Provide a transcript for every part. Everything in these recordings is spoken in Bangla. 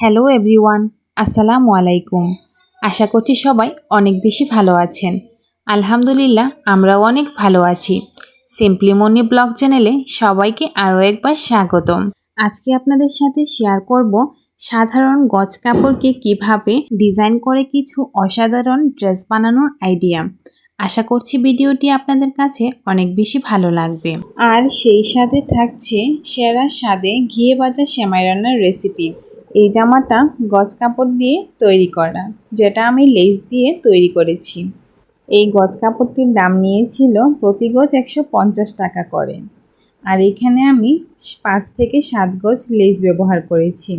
হ্যালো এভরিওয়ান, আসসালামু আলাইকুম। আশা করছি সবাই অনেক বেশি ভালো আছেন। আলহামদুলিল্লাহ, আমরাও অনেক ভালো আছি। সিম্পলি মনি ব্লগ চ্যানেলে সবাইকে আরও একবার স্বাগতম। আজকে আপনাদের সাথে শেয়ার করব সাধারণ গজ কাপড়কে কীভাবে ডিজাইন করে কিছু অসাধারণ ড্রেস বানানোর আইডিয়া আশা করছি ভিডিওটি আপনাদের কাছে অনেক বেশি ভালো লাগবে। আর সেই সাথে থাকছে সেরা স্বাদে ঘিয়ে বাজা সেমাই রান্নার রেসিপি এই জামাটা গজ কাপড় দিয়ে তৈরি করা, যেটা আমি লেস দিয়ে তৈরি করেছি। এই গজ কাপড়টির দাম নিয়েছিল প্রতি গজ একশো পঞ্চাশ টাকা করে। আর এখানে আমি পাঁচ থেকে সাত গজ লেস ব্যবহার করেছি।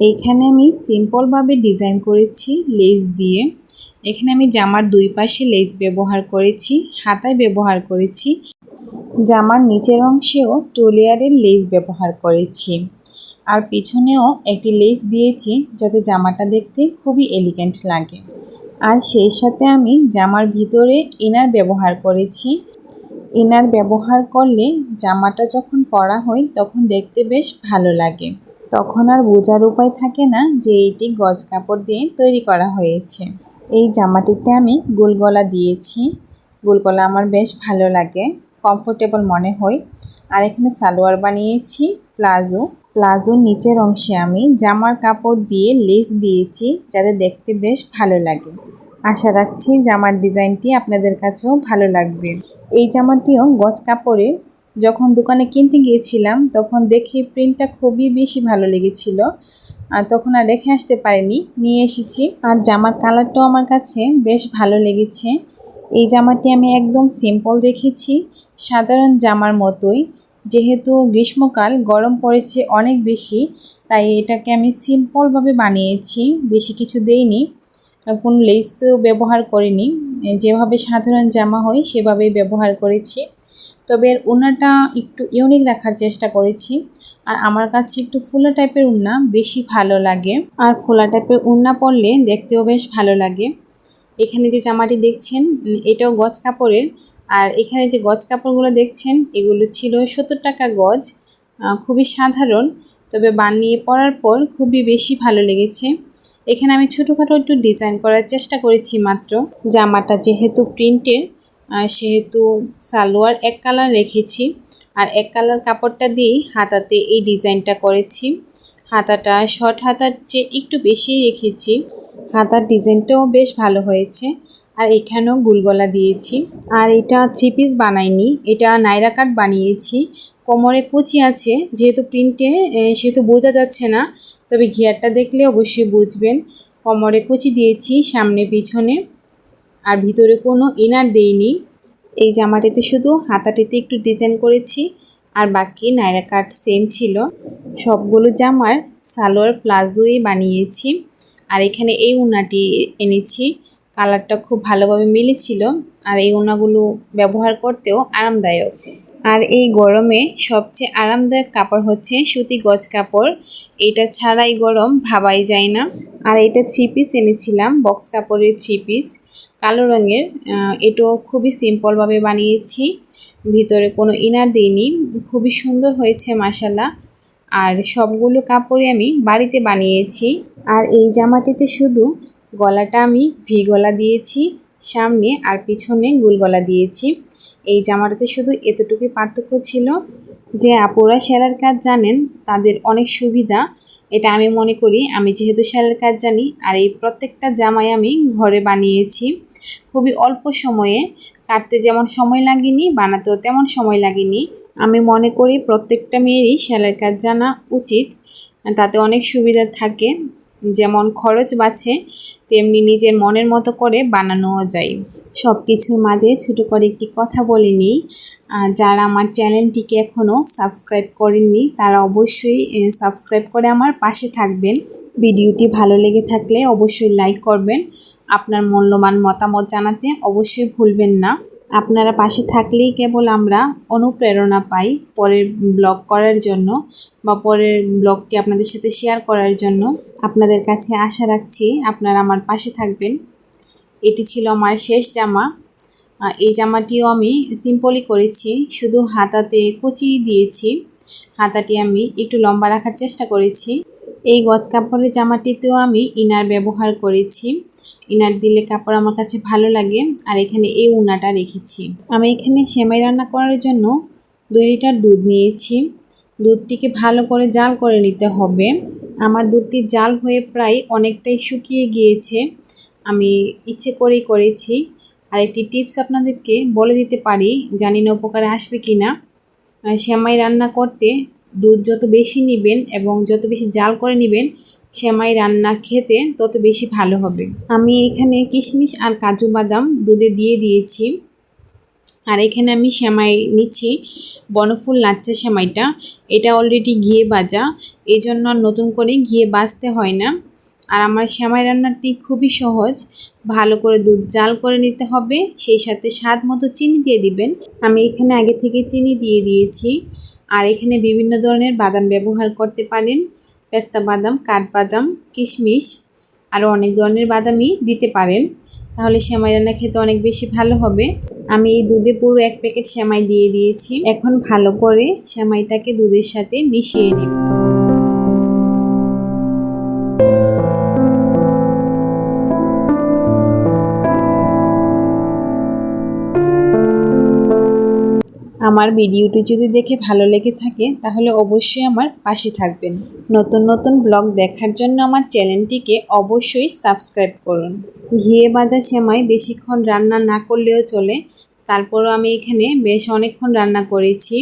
এইখানে আমি সিম্পলভাবে ডিজাইন করেছি লেস দিয়ে। এখানে আমি জামার দুই পাশে লেস ব্যবহার করেছি, হাতায় ব্যবহার করেছি। জামার নিচের অংশেও টোলিয়ারের লেস ব্যবহার করেছি। আর পিছনেও একটি লেস দিয়েছি যাতে জামাটা দেখতে খুবই এলিগেন্ট লাগে। আর সেই সাথে আমি জামার ভিতরে ইনার ব্যবহার করেছি। ইনার ব্যবহার করলে জামাটা যখন পরা হয় তখন দেখতে বেশ ভালো লাগে। তখন আর বোঝার উপায় থাকে না যে এটি গজ কাপড় দিয়ে তৈরি করা হয়েছে। এই জামাটিতে আমি গোলগলা দিয়েছি। গোলগলা আমার বেশ ভালো লাগে কমফোর্টেবল মনে হয়। আর এখানে সালোয়ার বানিয়েছি, প্লাজো। প্লাজোর নিচের অংশে আমি জামার কাপড় দিয়ে লেস দিয়েছি, যাতে দেখতে বেশ ভালো লাগে। আশা রাখছি জামার ডিজাইনটি আপনাদের কাছেও ভালো লাগবে। এই জামাটিও গজ কাপড়ের। যখন দোকানে কিনতে গিয়েছিলাম, তখন দেখে প্রিন্টটা খুবই বেশি ভালো লেগেছিল। আর তখন আর রেখে আসতে পারিনি, নিয়ে এসেছি। আর জামার কালারটাও আমার কাছে বেশ ভালো লেগেছে। এই জামাটি আমি একদম সিম্পল রেখেছি, সাধারণ জামার মতোই। যেহেতু গ্রীষ্মকাল, গরম পড়েছে অনেক বেশি, তাই এটাকে আমি সিম্পলভাবে বানিয়েছি, বেশি কিছু দেইনি, কোনো লেসও ব্যবহার করিনি। যেভাবে সাধারণ জামা হয়, সেভাবেই ব্যবহার করেছি। তবে এর উন্নাটা একটু ইউনিক রাখার চেষ্টা করেছি। আর আমার কাছে একটু ফুলা টাইপের উন্না বেশি ভালো লাগে। আর ফোলা টাইপের উন্না পরলে দেখতেও বেশ ভালো লাগে। এখানে যে জামাটি দেখছেন, এটাও গজ কাপড়ের আর এখানে যে গজ কাপড়গুলো দেখছেন, এগুলো ছিল সত্তর টাকা গজ খুবই সাধারণ, তবে বানিয়ে পরার পর খুবই বেশি ভালো লেগেছে। এখানে আমি ছোটোখাটো একটু ডিজাইন করার চেষ্টা করেছি মাত্র। জামাটা যেহেতু প্রিন্টের সেহেতু সালোয়ার এক কালার রেখেছি। আর এক কালার কাপড়টা দিয়েই হাতাতে এই ডিজাইনটা করেছি। হাতাটা শর্ট হাতার চেয়ে একটু বেশি রেখেছি। হাতার ডিজাইনটাও বেশ ভালো হয়েছে। আর এখানেও গুলগলা দিয়েছি। আর এটা থ্রি পিস বানাইনি, এটা নাইরা কাট বানিয়েছি। কোমরে কুচি আছে, যেহেতু প্রিন্টে সেহেতু বোঝা যাচ্ছে না, তবে ঘিয়ারটা দেখলে অবশ্যই বুঝবেন। কোমরে কুচি দিয়েছি, সামনে পিছনে, আর ভিতরে কোনো ইনার দেইনি। এই জামাটিতে শুধু হাতাটিতে একটু ডিজাইন করেছি, আর বাকি নাইরা কাট সেম ছিল। সবগুলো জামার সালোয়ার প্লাজোই বানিয়েছি, আর এখানে এই উনাটি এনেছি। কালারটা খুব ভালোভাবে মিলেছিল আর এই ওনাগুলো ব্যবহার করতেও আরামদায়ক। আর এই গরমে সবচেয়ে আরামদায়ক কাপড় হচ্ছে সুতি গজ কাপড়। এটা ছাড়া এই গরম ভাবাই যায় না। আর এটা থ্রি পিস এনেছিলাম বক্স কাপড়ের থ্রি পিস কালো রঙের এটাও খুবই সিম্পলভাবে বানিয়েছি। ভিতরে কোনো ইনার দিইনি, খুবই সুন্দর হয়েছে মাসালা আর সবগুলো কাপড়ই আমি বাড়িতে বানিয়েছি। আর এই জামাটিতে শুধু গলাটা আমি ভি গলা দিয়েছি, সামনে আর পিছনে গুল গলা দিয়েছি। এই জামাটাতে শুধু এতটুকুই পার্থক্য ছিল যে আপুরা সেলার কাজ জানেন, তাদের অনেক সুবিধা। এটা আমি মনে করি, আমি যেহেতু সেলার কাজ জানি, আর এই প্রত্যেকটা জামাই আমি ঘরে বানিয়েছি। খুবই অল্প সময়ে, কাটতে যেমন সময় লাগেনি, বানাতেও তেমন সময় লাগেনি। আমি মনে করি প্রত্যেকটা মেয়েরই সেলার কাজ জানা উচিত, তাতে অনেক সুবিধা থাকে। যেমন খরচ বাঁচে, তেমনি নিজের মনের মতো করে বানানোও যায়। সব কিছুর মাঝে ছোটো করে একটি কথা বলে নিই যারা আমার চ্যানেলটিকে এখনও সাবস্ক্রাইব করেননি, তারা অবশ্যই সাবস্ক্রাইব করে আমার পাশে থাকবেন। ভিডিওটি ভালো লেগে থাকলে অবশ্যই লাইক করবেন। আপনার মূল্যবান মতামত জানাতে অবশ্যই ভুলবেন না। আপনারা পাশে থাকলেই কেবল আমরা অনুপ্রেরণা পাই পরের ব্লগ করার জন্য বা পরের ব্লগটি আপনাদের সাথে শেয়ার করার জন্য। আপনাদের কাছে আশা রাখছি আপনারা আমার পাশে থাকবেন। এটি ছিল আমার শেষ জামা। এই জামাটিও আমি সিম্পলই করেছি, শুধু হাতাতে কুচি দিয়েছি। হাতাটি আমি একটু লম্বা রাখার চেষ্টা করেছি। এই গজ কাপড়ের জামাটিতেও আমি ইনার ব্যবহার করেছি। ইনার দিলে কাপড় আমার কাছে ভালো লাগে। আর এখানে এই উনাটা রেখেছি। আমি এখানে সেমাই রান্না করার জন্য দুই লিটার দুধ নিয়েছি। দুধটিকে ভালো করে জাল করে নিতে হবে। আমার দুধটি জাল হয়ে প্রায় অনেকটাই শুকিয়ে গিয়েছে। আমি ইচ্ছে করেই করেছি। আর একটি টিপস আপনাদেরকে বলে দিতে পারি, জানি না উপকারে আসবে কি না সেমাই রান্না করতে দুধ যত বেশি নেবেন এবং যত বেশি জাল করে নেবেন সেমাই রান্না খেতে তত বেশি ভালো হবে। আমি এখানে কিশমিশ আর কাজু বাদাম দুধে দিয়ে দিয়েছি। আর এখানে আমি সেমাই নিচ্ছি, বনফুল লাচ্চা সেমাইটা। এটা অলরেডি ঘিয়ে বাজা এই জন্য নতুন করে ঘিয়ে বাজতে হয় না। আর আমার সেমাই রান্নাটি খুবই সহজ, ভালো করে দুধ জাল করে নিতে হবে, সেই সাথে স্বাদ মতো চিনি দিয়ে দিবেন। আমি এখানে আগে থেকে চিনি দিয়ে দিয়েছি। আর এখানে বিভিন্ন ধরনের বাদাম ব্যবহার করতে পারেন। পেস্তা বাদাম, কাঠবাদাম, কিশমিশ আরও অনেক ধরনের বাদামই দিতে পারেন। তাহলে সেমাই রান্না খেতে অনেক বেশি ভালো হবে। আমি এই দুধে পুরো এক প্যাকেট সেমাই দিয়ে দিয়েছি। এখন ভালো করে সেমাইটাকে দুধের সাথে মিশিয়ে নিব। আমার ভিডিওটি যদি দেখে ভালো লেগে থাকে, তাহলে অবশ্যই আমার পাশে থাকবেন। নতুন নতুন ব্লগ দেখার জন্য আমার চ্যানেলটিকে অবশ্যই সাবস্ক্রাইব করুন। ঘিয়ে ভাজা সেমাই বেশিক্ষণ রান্না না করলেও চলে। তারপরও আমি এখানে বেশ অনেকক্ষণ রান্না করেছি।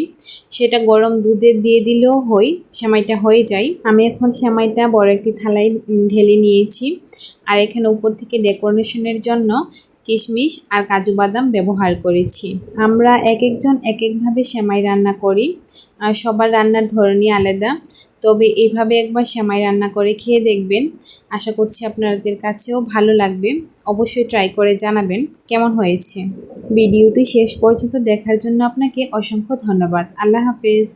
সেটা গরম দুধে দিয়ে দিলেও হয় সেমাইটা হয়ে যায়। আমি এখন সেমাইটা বড় একটি থালায় ঢেলে নিয়েছি। আর এখানে উপর থেকে ডেকোরেশনের জন্য কিশমিশ আর কাজু বাদাম ব্যবহার করেছি। আমরা এক একজন এক একভাবে সেমাই রান্না করি। আর সবার রান্নার ধরনই আলাদা। তবে এইভাবে একবার শ্যামাই রান্না করে খেয়ে দেখবেন। আশা করছি আপনাদের কাছেও ভালো লাগবে। অবশ্যই ট্রাই করে জানাবেন কেমন হয়েছে। ভিডিওটি শেষ পর্যন্ত দেখার জন্য আপনাকে অসংখ্য ধন্যবাদ। আল্লাহ হাফেজ।